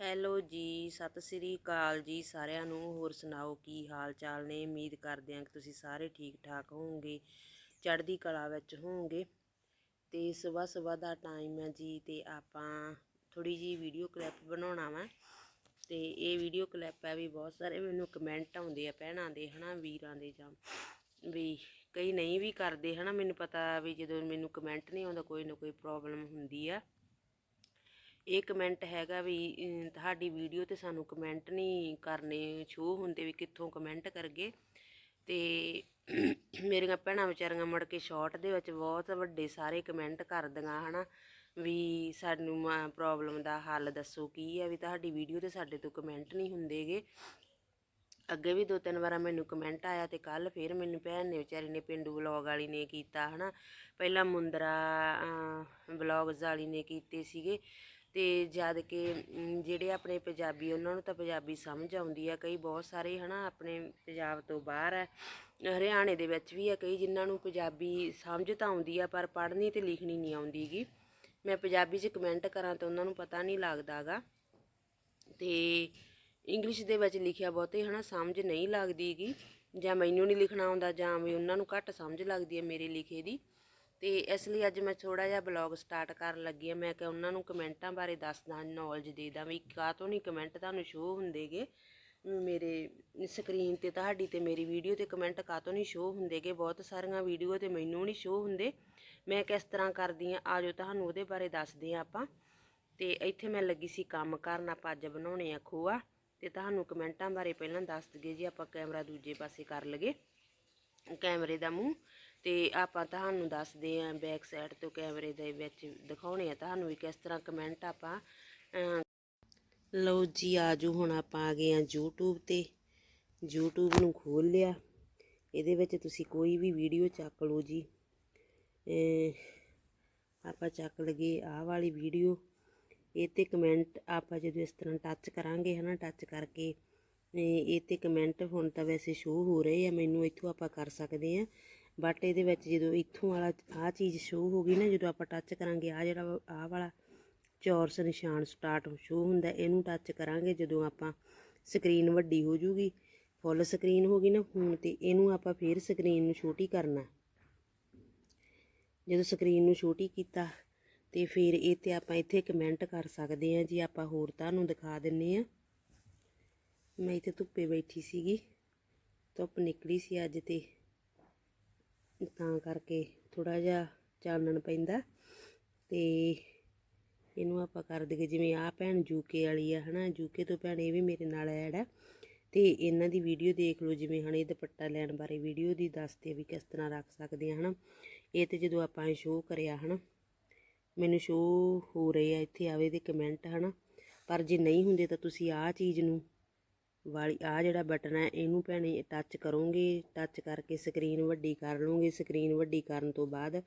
Hello ਜੀ, ਸਤਿ ਸ੍ਰੀ ਅਕਾਲ ਜੀ ਸਾਰਿਆਂ ਨੂੰ। ਹੋਰ ਸੁਣਾਓ, ਕੀ ਹਾਲ ਚਾਲ ਨੇ? ਉਮੀਦ ਕਰਦੇ ਹਾਂ ਕਿ ਤੁਸੀਂ ਸਾਰੇ ਠੀਕ ਠਾਕ ਹੋਵੋਗੇ, ਚੜ੍ਹਦੀ ਕਲਾ ਵਿੱਚ ਹੋਵੋਗੇ। ਤੇ ਸਵੇਰ ਸਵੇਰ ਦਾ ਟਾਈਮ ਹੈ ਜੀ ਤੇ ਆਪਾਂ ਥੋੜੀ ਜੀ ਵੀਡੀਓ ਕਲਿੱਪ ਬਣਾਉਣਾ ਵਾ। ਤੇ ਇਹ ਵੀਡੀਓ ਕਲਿੱਪ ਹੈ ਵੀ ਬਹੁਤ ਸਾਰੇ ਮੈਨੂੰ ਕਮੈਂਟ ਆਉਂਦੇ ਆ ਭੈਣਾਂ ਦੇ, ਹਨਾ, ਵੀਰਾਂ ਦੇ ਜਾਂ ਵੀ ਕਈ ਨਹੀਂ ਵੀ ਕਰਦੇ, ਹਨਾ, ਮੈਨੂੰ ਪਤਾ ਵੀ ਜਦੋਂ ਮੈਨੂੰ ਕਮੈਂਟ ਨਹੀਂ ਆਉਂਦਾ, ਕੋਈ ਨਾ ਕੋਈ ਪ੍ਰੋਬਲਮ ਹੁੰਦੀ ਆ। ਇਹ ਕਮੈਂਟ ਹੈਗਾ ਵੀ ਤੁਹਾਡੀ ਵੀਡੀਓ ਤੇ ਸਾਨੂੰ ਕਮੈਂਟ ਨਹੀਂ ਕਰਨੇ ਸ਼ੋ ਹੁੰਦੇ ਵੀ ਕਿੱਥੋਂ ਕਮੈਂਟ ਕਰਗੇ। ਤੇ ਮੇਰੀਆਂ ਭੈਣਾਂ ਵਿਚਾਰੀਆਂ ਮੁੜ ਕੇ ਸ਼ਾਰਟ ਦੇ ਵਿੱਚ ਬਹੁਤ ਵੱਡੇ ਸਾਰੇ ਕਮੈਂਟ ਕਰਦੀਆਂ, ਹਨਾ, ਵੀ ਸਾਨੂੰ ਪ੍ਰੋਬਲਮ ਦਾ ਹੱਲ ਦੱਸੋ ਕੀ ਹੈ ਵੀ ਤੁਹਾਡੀ ਵੀਡੀਓ ਤੇ ਸਾਡੇ ਤੋਂ ਕਮੈਂਟ ਨਹੀਂ ਹੁੰਦੇਗੇ। ਅੱਗੇ ਵੀ ਦੋ ਤਿੰਨ ਵਾਰਾਂ ਮੈਨੂੰ ਕਮੈਂਟ ਆਇਆ ਤੇ ਕੱਲ ਫੇਰ ਮੈਨੂੰ ਭੈਣ ਨੇ ਵਿਚਾਰੀ ਨੇ ਪਿੰਡੂ ਵਲੌਗ ਵਾਲੀ ਨੇ ਕੀਤਾ, ਹਨਾ। ਪਹਿਲਾਂ ਮੁੰਦਰਾ ਵਲੌਗਸ ਵਾਲੀ ਨੇ ਕੀਤੇ ਸੀਗੇ। ਤੇ ਜਦ ਕਿ ਜਿਹੜੇ ਆਪਣੇ ਪੰਜਾਬੀ, ਉਹਨਾਂ ਨੂੰ ਤਾਂ ਪੰਜਾਬੀ ਸਮਝ ਆਉਂਦੀ ਆ। ਕਈ ਬਹੁਤ ਸਾਰੇ ਹਨਾ ਆਪਣੇ ਪੰਜਾਬ ਤੋਂ ਬਾਹਰ ਹੈ ਹਰਿਆਣੇ ਦੇ ਵਿੱਚ ਵੀ ਆ ਕਈ ਜਿਨ੍ਹਾਂ ਨੂੰ ਪੰਜਾਬੀ ਸਮਝ ਤਾਂ ਆਉਂਦੀ ਆ, ਪਰ ਪੜ੍ਹਨੀ ਤੇ ਲਿਖਣੀ ਨਹੀਂ ਆਉਂਦੀਗੀ। ਮੈਂ ਪੰਜਾਬੀ 'ਚ ਕਮੈਂਟ ਕਰਾਂ ਤਾਂ ਉਹਨਾਂ ਨੂੰ ਪਤਾ ਨਹੀਂ ਲੱਗਦਾਗਾ। ਤੇ ਇੰਗਲਿਸ਼ ਦੇ ਵਿੱਚ ਲਿਖਿਆ ਬਹੁਤੇ ਹਨਾ ਸਮਝ ਨਹੀਂ ਲੱਗਦੀਗੀ। ਜਾਂ ਮੈਨੂੰ ਨਹੀਂ ਲਿਖਣਾ ਆਉਂਦਾ ਜਾਂ ਵੀ ਉਹਨਾਂ ਨੂੰ ਘੱਟ ਸਮਝ ਲੱਗਦੀ ਹੈ ਮੇਰੇ ਲਿਖੇ ਦੀ। ਤੇ ਇਸ ਲਈ ਅੱਜ ਮੈਂ ਥੋੜਾ ਜਿਹਾ ਬਲੌਗ ਸਟਾਰਟ ਕਰਨ ਲੱਗੀ ਆ ਮੈਂ ਕਿ ਉਹਨਾਂ ਨੂੰ ਕਮੈਂਟਾਂ ਬਾਰੇ ਦੱਸਦਾ ਨੌਲੇਜ ਦੇ ਦਾਂ ਵੀ ਕਾਹਤੋਂ ਨਹੀਂ ਕਮੈਂਟ ਤੁਹਾਨੂੰ ਸ਼ੋ ਹੁੰਦੇਗੇ। ਵੀ ਮੇਰੇ ਸਕਰੀਨ ਤੇ ਤੁਹਾਡੀ ਤੇ ਮੇਰੀ ਵੀਡੀਓ ਤੇ ਕਮੈਂਟ ਕਾਹਤੋਂ ਨਹੀਂ ਸ਼ੋ ਹੁੰਦੇਗੇ। ਬਹੁਤ ਸਾਰੀਆਂ ਵੀਡੀਓ ਤੇ ਮੈਨੂੰ ਨਹੀਂ ਸ਼ੋ ਹੁੰਦੇ। ਮੈਂ ਕਿਸ ਤਰ੍ਹਾਂ ਕਰਦੀ ਆ ਆਜੋ ਤੁਹਾਨੂੰ ਉਹਦੇ ਬਾਰੇ ਦੱਸਦੇ ਆ ਆਪਾਂ। ਤੇ ਇੱਥੇ ਮੈਂ ਲੱਗੀ ਸੀ ਕੰਮ ਕਰਨ। ਆਪਾਂ ਅੱਜ ਬਣਾਉਣੇ ਆ ਖੋਆ। ਤੇ ਤੁਹਾਨੂੰ ਕਮੈਂਟਾਂ ਬਾਰੇ ਪਹਿਲਾਂ ਦੱਸ ਦਈਏ ਜੀ, ਆਪਾਂ ਕੈਮਰਾ ਦੂਜੇ ਪਾਸੇ ਕਰ ਲਗੇ ਕੈਮਰੇ ਦਾ ਮੂੰਹ। ਤੇ ਆਪਾਂ ਤੁਹਾਨੂੰ ਦੱਸਦੇ ਆਂ ਬੈਕ ਸਾਈਡ ਤੋਂ ਕੈਮਰੇ ਦੇ ਵਿੱਚ ਦਿਖਾਉਣੇ ਆ। ਤੁਹਾਨੂੰ ਵੀ ਕਿਸ ਤਰ੍ਹਾਂ ਕਮੈਂਟ ਆਪਾਂ ਲਓ ਜੀ, ਆਜੋ ਹੁਣ ਆਪਾਂ ਆ ਗਏ ਆ YouTube ਤੇ। YouTube ਨੂੰ ਖੋਲ ਲਿਆ। ਇਹਦੇ ਵਿੱਚ ਤੁਸੀਂ ਕੋਈ ਵੀ ਵੀਡੀਓ ਚੱਕ ਲਓ ਜੀ। ਆਪਾਂ ਚੱਕ ਲਗੇ ਆਹ ਵਾਲੀ ਵੀਡੀਓ ਇਹ ਤੇ ਕਮੈਂਟ ਆਪਾਂ ਜਦੋਂ ਇਸ ਤਰ੍ਹਾਂ ਟੱਚ ਕਰਾਂਗੇ ਹਨਾ ਟੱਚ ਕਰਕੇ, ਇਹ ਇਹ ਤੇ ਕਮੈਂਟ ਹੁਣ ਤਾਂ ਵੈਸੇ ਸ਼ੋ ਹੋ ਰਹੇ ਆ। ਮੈਨੂੰ ਇੱਥੋਂ ਆਪਾਂ ਕਰ ਸਕਦੇ ਆ। ਬਟ ਇਹਦੇ ਵਿੱਚ ਜਦੋਂ ਇੱਥੋਂ ਵਾਲਾ ਆਹ ਚੀਜ਼ ਸ਼ੋ ਹੋ ਗਈ ਨਾ, ਜਦੋਂ ਆਪਾਂ ਟੱਚ ਕਰਾਂਗੇ ਆ ਜਿਹੜਾ ਆਹ ਵਾਲਾ ਚੌਰਸ ਨਿਸ਼ਾਨ ਸਟਾਰਟ ਸ਼ੋ ਹੁੰਦਾ, ਇਹਨੂੰ ਟੱਚ ਕਰਾਂਗੇ, ਜਦੋਂ ਆਪਾਂ ਸਕਰੀਨ ਵੱਡੀ ਹੋ ਜੂਗੀ ਫੁੱਲ ਸਕਰੀਨ ਹੋ ਗਈ ਨਾ, ਹੁਣ ਤੇ ਇਹਨੂੰ ਆਪਾਂ ਫੇਰ ਸਕਰੀਨ ਨੂੰ ਛੋਟੀ ਕਰਨਾ। ਜਦੋਂ ਸਕਰੀਨ ਨੂੰ ਛੋਟੀ ਕੀਤਾ, ਤੇ ਫਿਰ ਇਹ ਤੇ ਆਪਾਂ ਇੱਥੇ ਕਮੈਂਟ ਕਰ ਸਕਦੇ ਹਾਂ, ਜੀ ਆਪਾਂ ਹੋਰ ਤੁਹਾਨੂੰ ਦਿਖਾ ਦਿੰਨੇ ਆ ਮੈਂ ਇੱਥੇ ਧੁੱਪੇ ਬੈਠੀ ਸੀਗੀ, ਧੁੱਪ ਨਿਕਲੀ ਸੀ ਅੱਜ ਤੇ। ਤਾਂ ਕਰਕੇ ਥੋੜਾ ਜਿਹਾ ਚਾਨਣ ਪੈਂਦਾ। ਤੇ ਇਹਨੂੰ ਆਪਾਂ ਕਰ ਦਈਏ, ਜਿਵੇਂ ਆ ਭੈਣ ਯੂਕੇ ਵਾਲੀ ਆ, ਹਨਾ? ਯੂਕੇ ਤੋਂ ਭੈਣ ਇਹ ਵੀ ਮੇਰੇ ਨਾਲ ਐਡ ਆ। ਤੇ ਇਹਨਾਂ ਦੀ ਵੀਡੀਓ ਦੇਖ ਲਓ, ਜਿਵੇਂ ਹਣ ਇਹ ਦੁਪੱਟਾ ਲੈਣ ਬਾਰੇ ਵੀਡੀਓ ਦੀ ਦੱਸਦੇ ਵੀ ਕਿਸ ਤਰ੍ਹਾਂ ਰੱਖ ਸਕਦੇ ਆ, ਹਨਾ? ਇਹ ਤੇ ਜਦੋਂ ਆਪਾਂ ਸ਼ੋਅ ਕਰਿਆ, ਹਨਾ? ਮੈਨੂੰ ਸ਼ੋਅ ਹੋ ਰਹੇ ਆ, ਇੱਥੇ ਆਵੇ ਦੇ ਕਮੈਂਟ ਹਨਾ? ਪਰ ਜੇ ਨਹੀਂ ਹੁੰਦੇ ਤਾਂ ਤੁਸੀਂ ਆਹ ਚੀਜ਼ ਨੂੰ ਵਾਲੀ ਆ ਜਿਹੜਾ ਬਟਨ ਹੈ, ਇਹਨੂੰ ਭੈਣੇ ਟੱਚ ਕਰੋਗੇ ਟੱਚ ਕਰਕੇ ਸਕਰੀਨ ਵੱਡੀ ਕਰ ਲਓਗੇ ਸਕਰੀਨ ਵੱਡੀ ਕਰਨ ਤੋਂ ਬਾਅਦ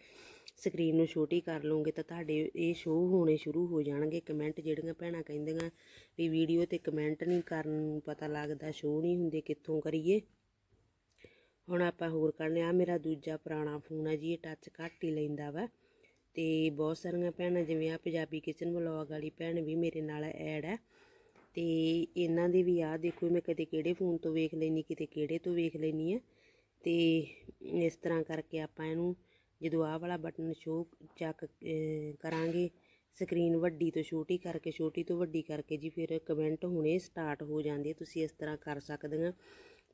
ਸਕਰੀਨ ਨੂੰ ਛੋਟੀ ਕਰ ਲਓਗੇ ਤਾਂ ਤੁਹਾਡੇ ਇਹ ਸ਼ੋਅ ਹੋਣੇ ਸ਼ੁਰੂ ਹੋ ਜਾਣਗੇ। ਕਮੈਂਟ ਜਿਹੜੀਆਂ ਭੈਣਾਂ ਕਹਿੰਦੀਆਂ ਵੀ ਵੀਡੀਓ ਤੇ ਕਮੈਂਟ ਨਹੀਂ ਕਰਨ ਨੂੰ ਪਤਾ ਲੱਗਦਾ ਸ਼ੋਅ ਨਹੀਂ ਹੁੰਦੇ, ਕਿੱਥੋਂ ਕਰੀਏ? ਹੁਣ ਆਪਾਂ ਹੋਰ ਕਰਨੇ ਆ ਮੇਰਾ ਦੂਜਾ ਪੁਰਾਣਾ ਫੋਨ ਹੈ ਜੀ, ਇਹ ਟੱਚ ਘੱਟ ਹੀ ਲੈਂਦਾ ਵਾ। ਤੇ ਬਹੁਤ ਸਾਰੀਆਂ ਭੈਣਾਂ, ਜਿਵੇਂ ਆ ਪੰਜਾਬੀ ਕਿਚਨ ਵਲੌਗ ਵਾਲੀ ਭੈਣ ਵੀ ਮੇਰੇ ਨਾਲ ਐਡ ਹੈ। ਤੇ ਇਹਨਾਂ ਦੇ ਵੀ ਆ ਦੇਖੋ ਮੈਂ ਕਦੇ ਕਿਹੜੇ ਫੋਨ ਤੋਂ ਵੇਖ ਲੈਣੀ ਕਿਤੇ ਕਿਹੜੇ ਤੋਂ ਵੇਖ ਲੈਣੀ ਆ ਤੇ ਇਸ ਤਰ੍ਹਾਂ ਕਰਕੇ ਆਪਾਂ ਇਹਨੂੰ ਜਦੋਂ ਆਹ ਵਾਲਾ ਬਟਨ ਸ਼ੋ ਚੱਕ ਕਰਾਂਗੇ ਸਕਰੀਨ ਵੱਡੀ ਤੋਂ ਛੋਟੀ ਕਰਕੇ, ਛੋਟੀ ਤੋਂ ਵੱਡੀ ਕਰਕੇ ਜੀ ਫਿਰ ਕਮੈਂਟ ਹੋਣੇ ਸਟਾਰਟ ਹੋ ਜਾਂਦੇ ਤੁਸੀਂ ਇਸ ਤਰ੍ਹਾਂ ਕਰ ਸਕਦੇ ਆ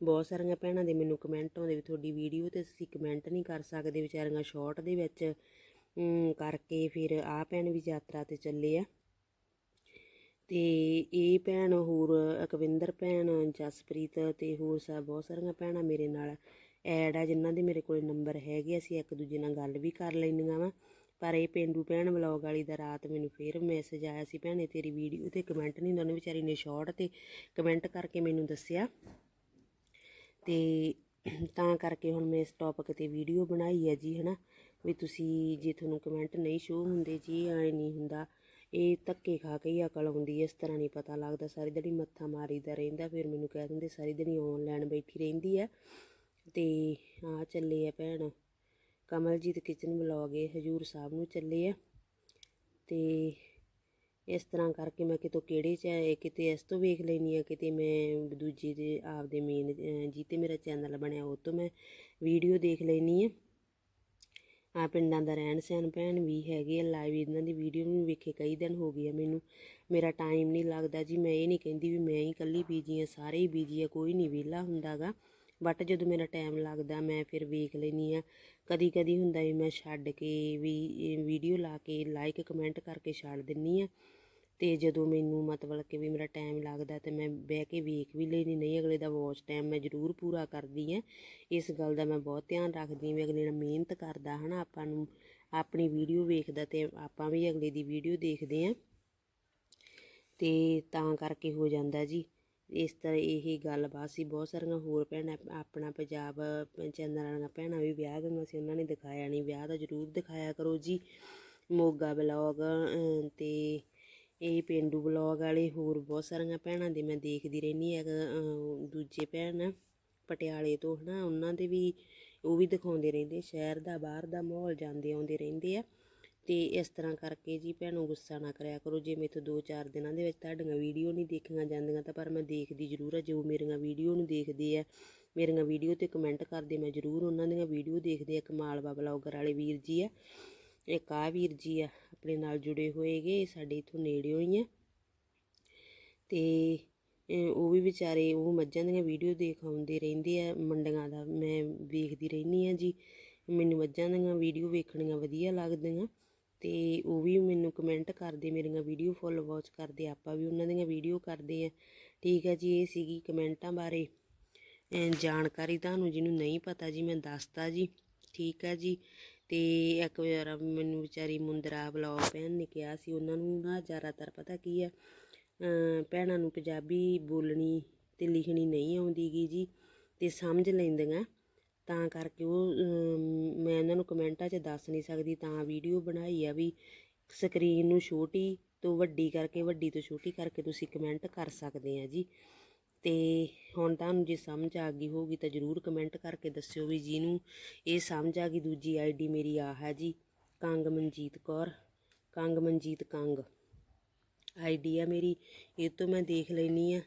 ਬਹੁਤ ਸਾਰੀਆਂ ਭੈਣਾਂ ਦੇ ਮੈਨੂੰ ਕਮੈਂਟ ਆਉਂਦੇ ਵੀ ਤੁਹਾਡੀ ਵੀਡੀਓ ਤੇ ਅਸੀਂ ਕਮੈਂਟ ਨਹੀਂ ਕਰ ਸਕਦੇ ਵਿਚਾਰੀਆਂ ਸ਼ਾਰਟ ਦੇ ਵਿੱਚ ਕਰਕੇ ਫਿਰ ਆ ਭੈਣ ਵੀ ਯਾਤਰਾ ਤੇ ਚੱਲੇ ਆ। ਤੇ ਇਹ ਭੈਣ ਹੋਰ ਅਕਵਿੰਦਰ ਭੈਣ, ਜਸਪ੍ਰੀਤ ਤੇ ਹੋਰ ਸਭ ਬਹੁਤ ਸਾਰੀਆਂ ਭੈਣਾਂ ਮੇਰੇ ਨਾਲ ਐਡ ਆ, ਜਿਨ੍ਹਾਂ ਦੇ ਮੇਰੇ ਕੋਲ ਨੰਬਰ ਹੈਗੇ ਅਸੀਂ ਇੱਕ ਦੂਜੇ ਨਾਲ ਗੱਲ ਵੀ ਕਰ ਲੈਂਦੀਆਂ ਵਾ। ਪਰ ਇਹ ਪਿੰਡੂ ਭੈਣ ਵਲੌਗ ਵਾਲੀ ਦਾ ਰਾਤ ਮੈਨੂੰ ਫੇਰ ਮੈਸੇਜ ਆਇਆ ਸੀ, ਭੈਣੇ, ਤੇਰੀ ਵੀਡੀਓ ਤੇ ਕਮੈਂਟ ਨਹੀਂ ਦੋਨੇ ਵਿਚਾਰੀ ਨੇ ਸ਼ਾਰਟ ਤੇ ਕਮੈਂਟ ਕਰਕੇ ਮੈਨੂੰ ਦੱਸਿਆ। ਤੇ ਤਾਂ ਕਰਕੇ ਹੁਣ ਮੈਂ ਇਸ ਟੌਪਿਕ ਤੇ ਵੀਡੀਓ ਬਣਾਈ ਹੈ ਜੀ, ਹਨਾ। ਵੀ ਤੁਸੀਂ ਜੇ ਤੁਹਾਨੂੰ ਕਮੈਂਟ ਨਹੀਂ ਸ਼ੋ ਹੁੰਦੇ, ਜੀ ਐ ਨਹੀਂ ਹੁੰਦਾ ਇਹ ਧੱਕੇ ਖਾ ਕੇ ਹੀ ਅਕਲ ਆਉਂਦੀ ਇਸ ਤਰ੍ਹਾਂ ਨਹੀਂ ਪਤਾ ਲੱਗਦਾ। ਸਾਰੀ ਦਿਹਾੜੀ ਮੱਥਾ ਮਾਰੀਦਾ ਰਹਿੰਦਾ, ਫਿਰ ਮੈਨੂੰ ਕਹਿ ਦਿੰਦੇ, ਸਾਰੀ ਦਿਹਾੜੀ ਆਨਲਾਈਨ ਬੈਠੀ ਰਹਿੰਦੀ ਆ ਤੇ ਆ ਚੱਲੇ ਆ ਭੈਣ। ਕਮਲਜੀਤ ਕਿਚਨ ਵਲੌਗ ਇਹ ਹਜੂਰ ਸਾਹਿਬ ਨੂੰ ਚੱਲੇ ਆ ਤੇ ਇਸ ਤਰ੍ਹਾਂ ਕਰਕੇ ਮੈਂ ਕਿਤੋਂ ਕਿਹੜੇ ਚ ਕਿਤੇ ਇਸ ਤੋਂ ਵੇਖ ਲੈਣੀ ਆ ਕਿਤੇ ਮੈਂ ਦੂਜੇ ਦੇ, ਆਪਦੇ ਮੇਨ ਜੀ ਮੇਰਾ ਚੈਨਲ ਬਣਿਆ, ਉਹ ਤੋਂ ਮੈਂ ਵੀਡੀਓ ਦੇਖ ਲੈਣੀ ਆ ਆ ਪਿੰਡਾਂ ਦਾ ਰਹਿਣ ਸਹਿਣ ਭੈਣ ਵੀ ਹੈਗੇ ਆ, ਲਾਈਵ ਇਹਨਾਂ ਦੀ ਵੀਡੀਓ ਵੀ ਵੇਖੇ ਕਈ ਦਿਨ ਹੋ ਗਏ ਆ ਮੈਨੂੰ। ਮੇਰਾ ਟਾਈਮ ਨਹੀਂ ਲੱਗਦਾ ਜੀ, ਮੈਂ ਇਹ ਨਹੀਂ ਕਹਿੰਦੀ ਵੀ ਮੈਂ ਹੀ ਇਕੱਲੀ ਬੀਜੀ ਆ, ਸਾਰੇ ਹੀ ਬੀਜੀ ਆ, ਕੋਈ ਨਹੀਂ ਵਿਹਲਾ ਹੁੰਦਾਗਾ। ਬਟ ਜਦੋਂ ਮੇਰਾ ਟਾਈਮ ਲੱਗਦਾ, ਮੈਂ ਫਿਰ ਵੇਖ ਲੈਣੀ ਆ। ਕਦੀ ਕਦੀ ਹੁੰਦਾ ਵੀ ਮੈਂ ਛੱਡ ਕੇ ਵੀ ਵੀਡੀਓ ਲਾ ਕੇ ਲਾਈਕ ਕਮੈਂਟ ਕਰਕੇ ਛੱਡ ਦਿੰਨੀ ਆ। ਅਤੇ ਜਦੋਂ ਮੈਨੂੰ ਮਤਲਬ ਕਿ ਵੀ ਮੇਰਾ ਟਾਈਮ ਲੱਗਦਾ ਤਾਂ ਮੈਂ ਬਹਿ ਕੇ ਵੇਖ ਵੀ ਲੈਂਦੀ ਨਹੀਂ ਅਗਲੇ ਦਾ ਵਾਚ ਟਾਈਮ ਮੈਂ ਜ਼ਰੂਰ ਪੂਰਾ ਕਰਦੀ ਹਾਂ। ਇਸ ਗੱਲ ਦਾ ਮੈਂ ਬਹੁਤ ਧਿਆਨ ਰੱਖਦੀ ਹਾਂ ਵੀ ਅਗਲੇ ਨਾਲ ਮਿਹਨਤ ਕਰਦਾ ਹੈ ਨਾ ਆਪਾਂ ਨੂੰ ਆਪਣੀ ਵੀਡੀਓ ਵੇਖਦਾ ਅਤੇ ਆਪਾਂ ਵੀ ਅਗਲੇ ਦੀ ਵੀਡੀਓ ਦੇਖਦੇ ਹਾਂ। ਅਤੇ ਤਾਂ ਕਰਕੇ ਹੋ ਜਾਂਦਾ ਜੀ। ਇਸ ਤਰ੍ਹਾਂ ਇਹ ਗੱਲਬਾਤ ਸੀ। ਬਹੁਤ ਸਾਰੀਆਂ ਹੋਰ ਭੈਣਾਂ, ਆਪਣਾ ਪੰਜਾਬ ਚੈਨਲ ਵਾਲੀਆਂ ਭੈਣਾਂ ਵੀ ਵਿਆਹ ਗਈਆਂ ਸੀ ਉਹਨਾਂ ਨੇ ਦਿਖਾਇਆ ਨਹੀਂ। ਵਿਆਹ ਦਾ ਜ਼ਰੂਰ ਦਿਖਾਇਆ ਕਰੋ ਜੀ। ਮੋਗਾ ਬਲੌਗ ਅਤੇ ਇਹ ਪਿੰਡੂ ਬਲੌਗ ਵਾਲੇ ਹੋਰ ਬਹੁਤ ਸਾਰੀਆਂ ਭੈਣਾਂ ਦੇ ਮੈਂ ਦੇਖਦੀ ਰਹਿੰਦੀ ਆ ਦੂਜੇ ਭੈਣ ਪਟਿਆਲੇ ਤੋਂ ਹਨਾ, ਉਹਨਾਂ ਦੇ ਵੀ ਉਹ ਵੀ ਦਿਖਾਉਂਦੇ ਰਹਿੰਦੇ ਸ਼ਹਿਰ ਦਾ, ਬਾਹਰ ਦਾ ਮਾਹੌਲ ਜਾਂਦੇ ਆਉਂਦੇ ਰਹਿੰਦੇ ਆ। ਤੇ ਇਸ ਤਰ੍ਹਾਂ ਕਰਕੇ ਜੀ ਭੈਣੋ ਗੁੱਸਾ ਨਾ ਕਰਿਆ ਕਰੋ, ਜੇ ਮੇਥੋਂ 2-4 ਦਿਨਾਂ ਦੇ ਵਿੱਚ ਤੁਹਾਡੀਆਂ ਵੀਡੀਓ ਨਹੀਂ ਦੇਖੀਆਂ ਜਾਂਦੀਆਂ ਤਾਂ ਪਰ ਮੈਂ ਦੇਖਦੀ ਜ਼ਰੂਰ ਆ ਜੋ ਮੇਰੀਆਂ ਵੀਡੀਓ ਨੂੰ ਦੇਖਦੇ ਆ, ਮੇਰੀਆਂ ਵੀਡੀਓ ਤੇ ਕਮੈਂਟ ਕਰਦੇ ਮੈਂ ਜ਼ਰੂਰ ਉਹਨਾਂ ਦੀਆਂ ਵੀਡੀਓ ਦੇਖਦੇ ਆ ਕਮਾਲਵਾ ਬਲੌਗਰ ਵਾਲੇ ਵੀਰ ਜੀ ਆ। ਇੱਕ ਆ ਵੀਰ ਜੀ ਆ, ਆਪਣੇ ਨਾਲ ਜੁੜੇ ਹੋਏਗੇ ਸਾਡੇ ਇਥੋਂ ਨੇੜਿਓ ਹੀ ਆ। ਤੇ ਉਹ ਵੀ ਵਿਚਾਰੇ, ਉਹ ਮੱਝਾਂ ਦੀਆਂ ਵੀਡੀਓ ਦੇਖ ਆਉਂਦੇ ਰਹਿੰਦੇ ਆ ਮੰਡੀਆਂ ਦਾ, ਮੈਂ ਵੇਖਦੀ ਰਹਿੰਦੀ ਆ ਜੀ। ਮੈਨੂੰ ਮੱਝਾਂ ਦੀਆਂ ਵੀਡੀਓ ਵੇਖਣੀਆਂ ਵਧੀਆ ਲੱਗਦੀਆਂ। ਤੇ ਉਹ ਵੀ ਮੈਨੂੰ ਕਮੈਂਟ ਕਰਦੇ, ਮੇਰੀਆਂ ਵੀਡੀਓ ਫੁੱਲ ਵਾਚ ਕਰਦੇ, ਆਪਾਂ ਵੀ ਉਹਨਾਂ ਦੀਆਂ ਵੀਡੀਓ ਕਰਦੇ ਆ। ਠੀਕ ਆ ਜੀ, ਇਹ ਸੀਗੀ ਕਮੈਂਟਾਂ ਬਾਰੇ। ਜਾਣਕਾਰੀ ਤੁਹਾਨੂੰ ਜਿਹਨੂੰ ਨਹੀਂ ਪਤਾ ਜੀ, ਮੈਂ ਦੱਸਤਾ ਜੀ। ਠੀਕ ਆ ਜੀ। ਤੇ ਇੱਕ ਵਿਚਾਰਾ ਮੈਨੂੰ ਵਿਚਾਰੀ ਮੁੰਦਰਾ ਬਲੌਗ ਭੈਣ ਨੇ ਕਿਹਾ ਸੀ, ਉਹਨਾਂ ਨੂੰ ਨਾ ਜ਼ਿਆਦਾਤਰ ਪਤਾ ਕੀ ਹੈ ਭੈਣਾਂ ਨੂੰ ਪੰਜਾਬੀ ਬੋਲਣੀ ਤੇ ਲਿਖਣੀ ਨਹੀਂ ਆਉਂਦੀ ਗੀ ਜੀ ਤੇ ਸਮਝ ਲੈਂਦੀਆਂ। ਤਾਂ ਕਰਕੇ ਉਹ ਮੈਂ ਉਹਨਾਂ ਨੂੰ ਕਮੈਂਟਾਂ 'ਚ ਦੱਸ ਨਹੀਂ ਸਕਦੀ, ਤਾਂ ਵੀਡੀਓ ਬਣਾਈ ਆ ਵੀ ਸਕਰੀਨ ਨੂੰ ਛੋਟੀ ਤੋਂ ਵੱਡੀ ਕਰਕੇ, ਵੱਡੀ ਤੋਂ ਛੋਟੀ ਕਰਕੇ ਤੁਸੀਂ ਕਮੈਂਟ ਕਰ ਸਕਦੇ ਆ ਜੀ। ਤੇ ਹੁਣ ਤੁਹਾਨੂੰ ਜੇ ਸਮਝ ਆ ਗਈ ਹੋਊਗੀ ਤਾਂ ਜਰੂਰ ਕਮੈਂਟ ਕਰਕੇ ਦੱਸਿਓ ਵੀ ਜਿਹਨੂੰ ਇਹ ਸਮਝ ਆ ਗਈ, ਦੂਜੀ ਆਈਡੀ ਮੇਰੀ ਆ ਹੈ ਜੀ ਕੰਗ ਮਨਜੀਤ ਕੌਰ ਕੰਗ ਮਨਜੀਤ ਕੰਗ। ਆਈਡੀ ਆ ਮੇਰੀ, ਇਹ ਤੋਂ ਮੈਂ ਦੇਖ ਲੈਣੀ ਆ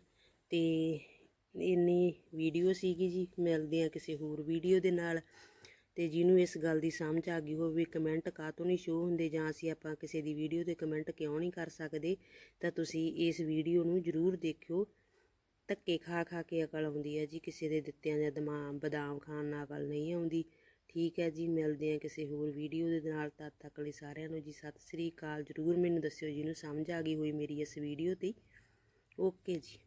ਤੇ ਇੰਨੀ ਵੀਡੀਓ ਸੀਗੀ ਜੀ, ਮਿਲਦੇ ਆ ਕਿਸੇ ਹੋਰ ਵੀਡੀਓ ਦੇ ਨਾਲ। ਤੇ ਜਿਹਨੂੰ ਇਸ ਗੱਲ ਦੀ ਸਮਝ ਆ ਗਈ ਹੋਵੇ ਕਮੈਂਟ ਕਾਹਤੋਂ ਨਹੀਂ ਸ਼ੋ ਹੁੰਦੇ ਜਾਂ ਅਸੀਂ ਆਪਾਂ ਕਿਸੇ ਦੀ ਵੀਡੀਓ ਤੇ ਕਮੈਂਟ ਕਿਉਂ ਨਹੀਂ ਕਰ ਸਕਦੇ, ਤਾਂ ਤੁਸੀਂ ਇਸ ਵੀਡੀਓ ਨੂੰ ਜ਼ਰੂਰ ਦੇਖਿਓ। ਧੱਕੇ ਖਾ ਖਾ ਕੇ ਅਕਲ ਆਉਂਦੀ ਹੈ ਜੀ, ਕਿਸੇ ਦੇ ਦਿੱਤਿਆਂ ਜਾਂ ਦਿਮਾਗ ਬਦਾਮ ਖਾਣ ਨਾਲ ਅਕਲ ਨਹੀਂ ਆਉਂਦੀ। ਠੀਕ ਹੈ ਜੀ, ਮਿਲਦੇ ਆ ਕਿਸੇ ਹੋਰ ਵੀਡੀਓ ਦੇ ਨਾਲ। ਤਦ ਤੱਕ ਲਈ ਸਾਰਿਆਂ ਨੂੰ ਜੀ, ਸਤਿ ਸ੍ਰੀ ਅਕਾਲ। ਜਰੂਰ ਮੈਨੂੰ ਦੱਸਿਓ ਜਿਹਨੂੰ ਸਮਝ ਆ ਗਈ ਹੋਈ ਮੇਰੀ ਇਸ ਵੀਡੀਓ ਤੇ ਓਕੇ ਜੀ।